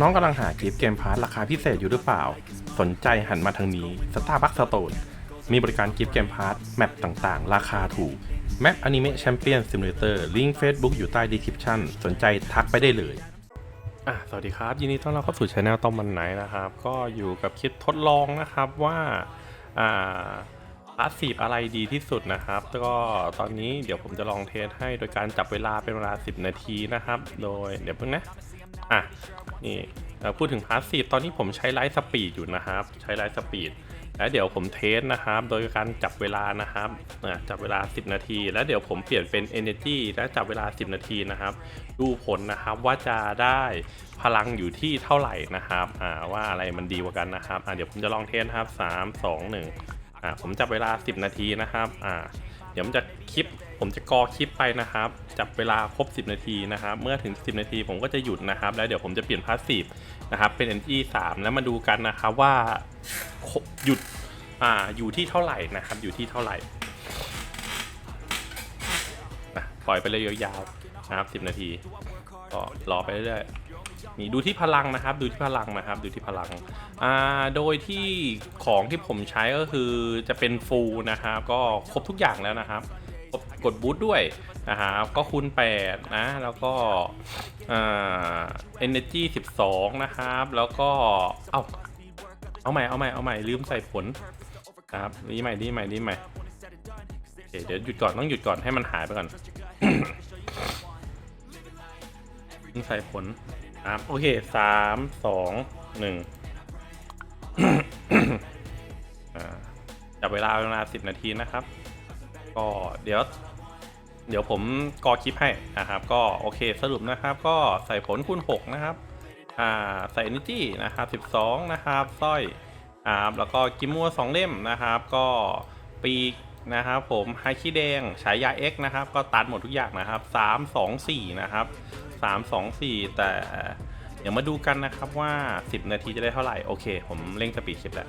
น้องๆกำลังหากิฟต์เกมพาร์ทราคาพิเศษอยู่หรือเปล่า สนใจหันมาทางนี้ Starbucks Store มีบริการกิฟต์เกมพาร์ทแมปต่างๆ ราคาถูก แมปอนิเมะแชมเปี้ยนซิมูเลเตอร์ลิงก์ Facebook อยู่ใต้ description สนใจทักไปได้เลยอะสวัสดีครับ ยินดีต้อนรับเข้าสู่ช anel ต้อมมันไหนนะครับ ก็อยู่กับคลิปทดลองนะครับว่าอ่าพาสซีฟอะไรดีที่สุดนะครับ ก็ตอนนี้เดี๋ยวผมจะลองเทสให้โดยการจับเวลาเป็นเวลา 10 นาทีนะครับ โดยเดี๋ยวเพิ่งนะ อะ นี่พูดถึงพาสซีฟตอนนี้ผมใช้ไลท์สปีดอยู่นะครับ ใช้ไลท์สปีดแล้วเดี๋ยวผมเทสนะครับ โดยการจับเวลานะครับจับเวลา 10 นาที แล้วเดี๋ยวผมเปลี่ยนเป็น Energy และจับเวลา 10 นาทีนะครับ ดูผลนะครับว่าจะได้พลังอยู่ที่เท่าไหร่นะครับว่าอะไรมันดีกว่ากันนะครับเดี๋ยวผมจะลองเทสนะครับ 3 2 1อ่าผมจับเวลา 10 นาทีนะครับอ่าเดี๋ยวผมจะคลิป ผมจะกอคลิปไปนะครับ จับเวลาครบ 10 นาทีนะครับ เมื่อถึง 10 นาทีผมก็จะหยุดนะครับ แล้วเดี๋ยวผมจะเปลี่ยนพาสซีฟนะครับ เป็น NG 3แล้วมาดูกันนะครับว่าหยุดอ่าอยู่ที่เท่าไหร่นะครับ อยู่ที่เท่าไหร่นะปล่อยไปเลยยาวๆนะครับ 10 นาทีก็รอไปเรื่อยๆนี่ดูที่พลังนะครับ ดูที่พลังนะครับ ดูที่พลังอ่าโดยที่ของที่ผมใช้ก็คือจะเป็นฟูลนะครับ ก็ครบทุกอย่างแล้วนะครับ กดบูทด้วยนะครับก็คูณ8นะ แล้วก็เอ่า energy 12นะครับ แล้วก็ เอาเอาใหม่ เอาใหม่ เอาใหม่ ลืมใส่ผลนะครับนี่ใหม่นี่ใหม่นี่ใหม่โอเคเดี๋ยวหยุดก่อน ต้องหยุดก่อนให้มันหายไปก่อนลืมใส่ผลครับโอเคสามสองหนึ่งอ่าจับเวลาเวลาสิบนาทีนะครับ ก็เดี๋ยว เดี๋ยวผมกอคลิปให้นะครับ ก็โอเคสรุปนะครับ ก็ใส่ผลคูณ 6 นะครับ อ่าใส่ energy นะครับ 12 นะครับสร้อยอ่าแล้วก็กิมมัว2เล่มนะครับ ก็ปีกนะครับผมไฮคีแดงฉายา X นะครับ ก็ตัดหมดทุกอย่างนะครับ 3 2 4 นะครับ 3 2 4 แต่เดี๋ยวมาดูกันนะครับว่า 10 นาทีจะได้เท่าไหร่ โอเค ผมเร่งสปีดคลิปแล้ว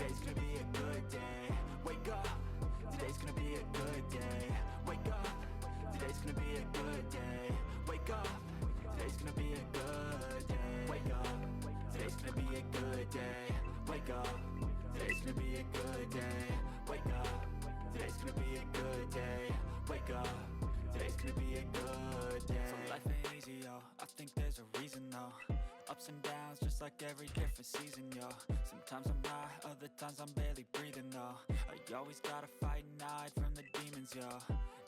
today's gonna be a good day. Wake up, today's gonna be a good day. Wake up. Today's gonna be a good day. Wake up. Today's gonna be a good day. Wake up. Today's gonna be a good day. Wake up. Today's gonna be a good day. Wake up. Today's gonna be a good day. Wake up. Today's gonna be a good day. So life ain't easy, yo. I think there's a reason though. Ups and downs, just like every different season, yo. Sometimes I'm high, other times I'm barely breathing, though. I always gotta fight and hide from the demons, yo.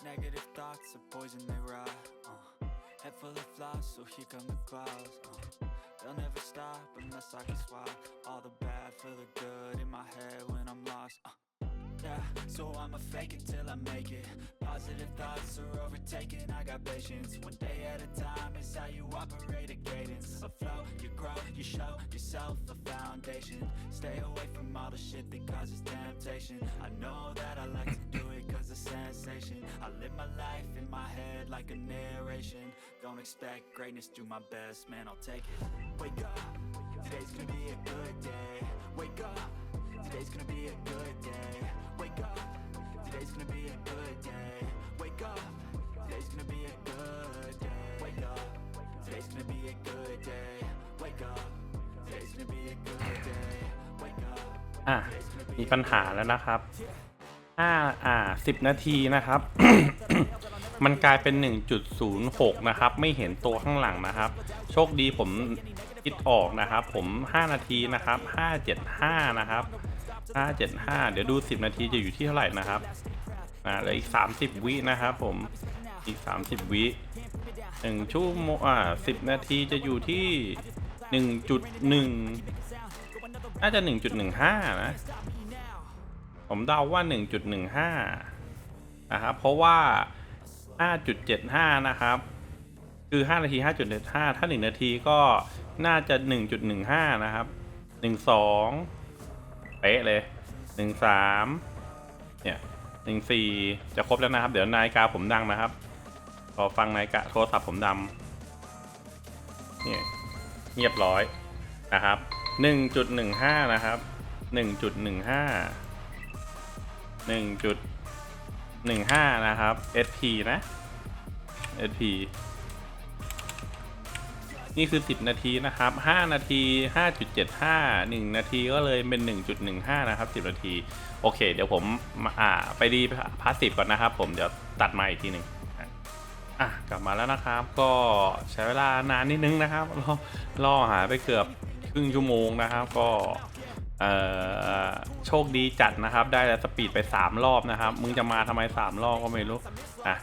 Negative thoughts are poison, they rot. Uh. Head full of flies, so here come the clouds. Uh. They'll never stop unless I can swap all the bad for the good in my head when I'm lost. Uh. Yeah, so I'ma fake it till I make it. Positive thoughts are overtaken, I got patience. One day at a time is how you operate a cadence. A flow, you grow, you show yourself a foundation. Stay away from all the shit that causes temptation. I know that I like to do it cause it's sensation. I live my life in my head like a narration. Don't expect greatness, do my best, man, I'll take it. Wake up, today's gonna be a good day. Wake up. Today's gonna be a good day. Wake up. Today's gonna be a good day. Wake up. Today's gonna be a good day. Wake up. Today's gonna be a good day. อะมีปัญหาแล้วนะครับห้าอ่าสิบนาทีนะครับ มันกลายเป็น 1.06 นะครับ ไม่เห็นตัวข้างหลังนะครับ โชคดีผมคิดออกนะครับ ผม 5 นาทีนะครับ 575 นะครับ 575 เดี๋ยวดู 10 นาทีจะอยู่ที่เท่าไหร่นะครับอ่าเหลืออีก 30 วินะครับผมอีก 30 วิหนึ่งชั่วโมงอ่า10 นาทีจะอยู่ที่ 1.1 น่าจะ 1.15 นะ ผมเดาว่า 1.15 นะครับ เพราะว่า 5.75 นะครับ คือ 5 นาที 5.75 ถ้า 1 นาทีก็น่าจะ 1.15 นะครับ 12 เป๊ะเลย 13 เนี่ย 14 จะครบแล้วนะครับ เดี๋ยวนายกาผมดังนะครับพอฟังนายกาโทรศัพท์ผมดำเนี่ยเงียบร้อยนะครับ 1.15นะครับ1.15 1.15นะครับ SP นะ SP นี่คือ 10 นาทีนะครับ 5 นาที 5.75 1 นาทีก็เลยเป็น 1.15 นะครับ 10 นาที โอเค เดี๋ยวผมมาอ่าไปดีพาสซีฟก่อนนะครับ ผมเดี๋ยวตัดมาอีกทีหนึ่งอะอะกลับมาแล้วนะครับ ก็ใช้เวลานานนิดนึงนะครับรอรอหาไปเกือบ ครึ่งชั่วโมงนะครับก็เออโชคดีจัดนะครับ ได้สปีดไป 3 รอบนะครับ มึงจะมาทำไม 3 รอบก็ไม่รู้อะ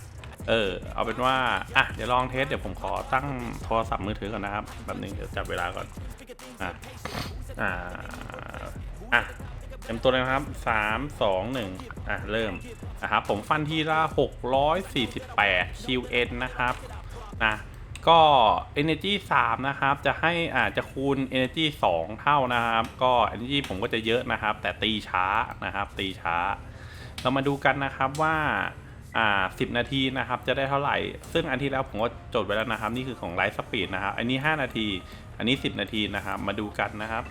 เออเอาเป็นว่าอะเดี๋ยวลองเทสเดี๋ยวผมขอตั้งโทรศัพท์มือถือก่อนนะครับแบบนึงเดี๋ยวจับเวลาก่อนอะอ่าอะเต็มตัวเลยนะครับ 3 2 1อะเริ่มนะครับผมฟันทีละ648 QN นะครับนะ ก็ Energy 3 นะครับ จะให้อาจจะคูณ Energy 2 เท่านะครับ ก็ Energy ผมก็จะเยอะนะครับ แต่ตีช้านะครับ ตีช้า เรามาดูกันนะครับว่าอ่า10 นาทีนะครับ จะได้เท่าไหร่ ซึ่งอันที่แล้วผมก็จดไว้แล้วนะครับ นี่คือของไลฟ์สปีดนะครับ อันนี้ 5 นาที อันนี้ 10 นาทีนะครับ มาดูกันนะครับ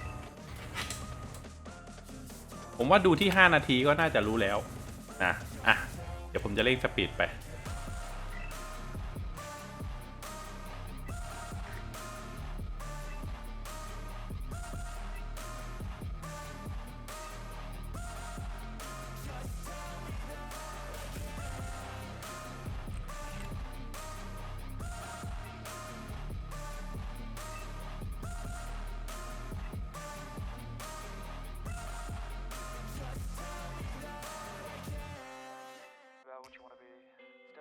ผมว่าดูที่ 5 นาทีก็น่าจะรู้แล้วนะ อะ เดี๋ยวผมจะเร่งสปีดไป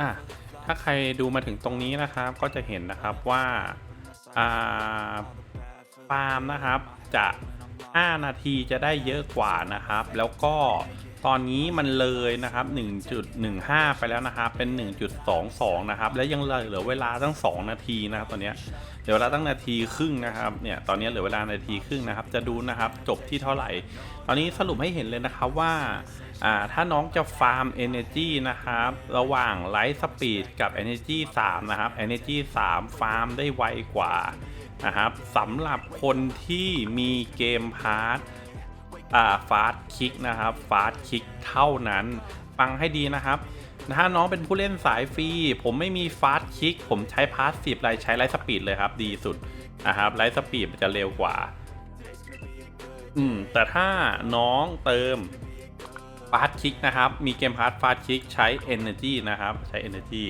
อะถ้าใครดูมาถึงตรงนี้นะครับ ก็จะเห็นนะครับว่าอ่าฟาร์มนะครับจะ 5 นาทีจะได้เยอะกว่านะครับ แล้วก็ตอนนี้มันเลยนะครับ 1.15 ไปแล้วนะครับ เป็น 1.22 นะครับ และยังเหลือเวลาตั้ง 2 นาทีนะครับ ตอนนี้เหลือเวลาตั้งนาทีครึ่งนะครับ เนี่ย ตอนนี้เหลือเวลานาทีครึ่งนะครับ จะดูนะครับ จบที่เท่าไหร่ ตอนนี้สรุปให้เห็นเลยนะครับว่า อ่าถ้าน้องจะฟาร์ม Energy นะครับ ระหว่าง Light Speed กับ Energy 3 นะครับ Energy 3 ฟาร์มได้ไวกว่านะครับสำหรับคนที่มีเกมพาร์ทอ่าฟาสคิกนะครับฟาสคิกเท่านั้นฟังให้ดีนะครับถ้าน้องเป็นผู้เล่นสายฟรี ผมไม่มีฟาสคิก ผมใช้พาสซีฟไรใช้ไลท์สปีดเลยครับ ดีสุดนะครับไลท์สปีดมันจะเร็วกว่า อืมแต่ถ้าน้องเติม ฟาสคิกนะครับ มีเกมพาร์ทฟาสคิกใช้ Energy นะครับ ใช้ Energy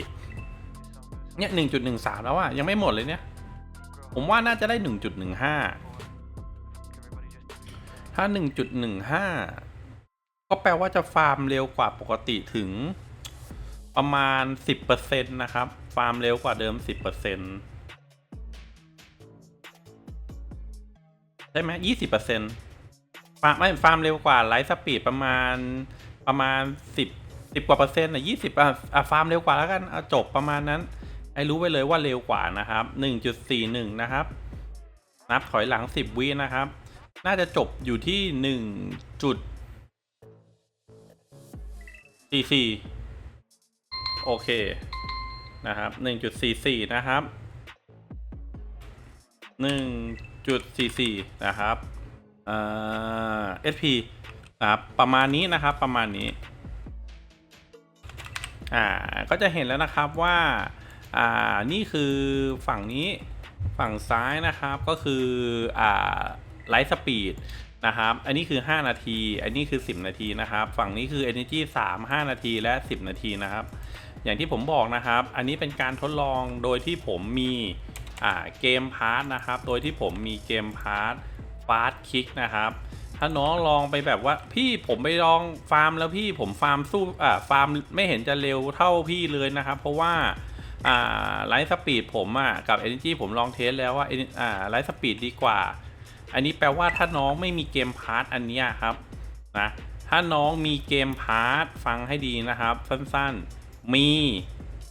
เนี่ย 1.13 แล้วอะยังไม่หมดเลยเนี่ย ผมว่าน่าจะได้ 1.15 ถ้า 1.15 ก็ก็แปลว่าจะฟาร์มเร็วกว่าปกติถึงประมาณ 10%นะครับ ฟาร์มเร็วกว่าเดิม 10%ใช่ไหม20% ฟาร์มไม่ฟาร์มเร็วกว่าไลฟ์สปีดประมาณประมาณ10 10กว่าเปอร์เซ็นต์อะ20อะอะฟาร์มเร็วกว่าแล้วกันเอาจบประมาณนั้นให้รู้ไปเลยว่าเร็วกว่านะครับ1.41นะครับ นับถอยหลัง10วินะครับ น่าจะจบอยู่ที่1จุด44โอเคนะครับ1.44นะครับ1.44นะครับ เอ่อ SP นะครับประมาณนี้นะครับประมาณนี้อ่าก็จะเห็นแล้วนะครับว่าอ่านี่คือฝั่งนี้ฝั่งซ้ายนะครับก็คืออ่าไลท์สปีดนะครับอันนี้คือ 5 นาที อันนี้คือ 10 นาทีนะครับ ฝั่งนี้คือ Energy 3 5 นาทีและ 10 นาทีนะครับ อย่างที่ผมบอกนะครับ อันนี้เป็นการทดลองโดยที่ผมมีอ่าเกมพาร์ทนะครับ โดยที่ผมมีเกมพาร์ท ฟาสคิกนะครับ ถ้าน้องลองไปแบบว่าพี่ผมไปลองฟาร์มแล้วพี่ผมฟาร์มสู้อ่าฟาร์มไม่เห็นจะเร็วเท่าพี่เลยนะครับ เพราะว่าอ่าไลท์สปีดผมอะกับ Energy ผมลองเทสแล้วว่าอ่าไลท์สปีดดีกว่า อันนี้แปลว่าถ้าน้องไม่มีเกมพาร์ทอันนี้ครับนะถ้าน้องมีเกมพาร์ทฟังให้ดีนะครับ สั้นๆ มี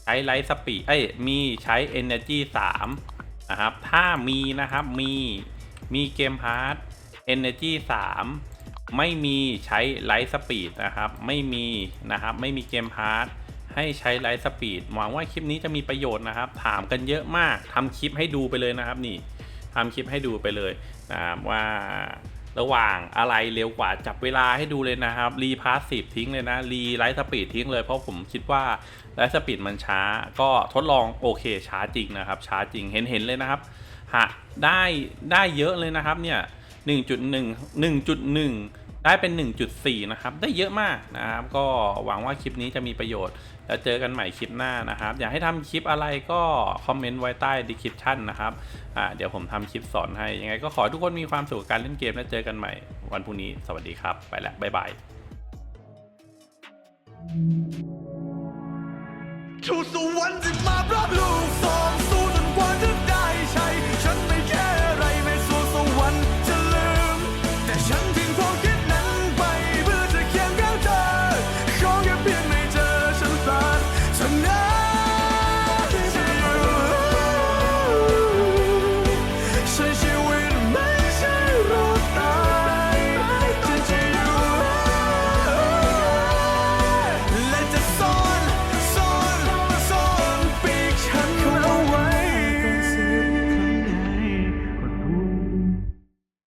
ใช้ไลท์สปีดเอ้ยมีใช้ Energy 3นะครับถ้ามีนะครับมี มีเกมพาร์ท Energy 3ไม่มีใช้ไลท์สปีดนะครับ ไม่มีนะครับ ไม่มีเกมพาร์ทให้ใช้ไลท์สปีดหวังว่าคลิปนี้จะมีประโยชน์นะครับ ถามกันเยอะมากทำคลิปให้ดูไปเลยนะครับนี่ทำคลิปให้ดูไปเลยนะครับว่าระหว่างอะไรเร็วกว่าจับเวลาให้ดูเลยนะครับ รีพาสซีฟทิ้งเลยนะรีไลท์สปีดทิ้งเลยเพราะผมคิดว่าไลท์สปีดมันช้า ก็ทดลองโอเคช้าจริงนะครับ ช้าจริงเห็นเห็นเลยนะครับ หะได้ได้เยอะเลยนะครับเนี่ย1.1 1.1 ได้เป็น 1.4 นะครับ ได้เยอะมากนะครับ ก็หวังว่าคลิปนี้จะมีประโยชน์ แล้วเจอกันใหม่คลิปหน้านะครับ อยากให้ทำคลิปอะไรก็คอมเมนต์ไว้ใต้ description นะครับอ่าเดี๋ยวผมทำคลิปสอนให้ ยังไงก็ขอทุกคนมีความสุขกับการเล่นเกม แล้วเจอกันใหม่ วันพรุ่งนี้ สวัสดีครับ ไปแล้ว บ๊ายบาย Choose the ones in my blood ลูกสองสู 我的爱าจ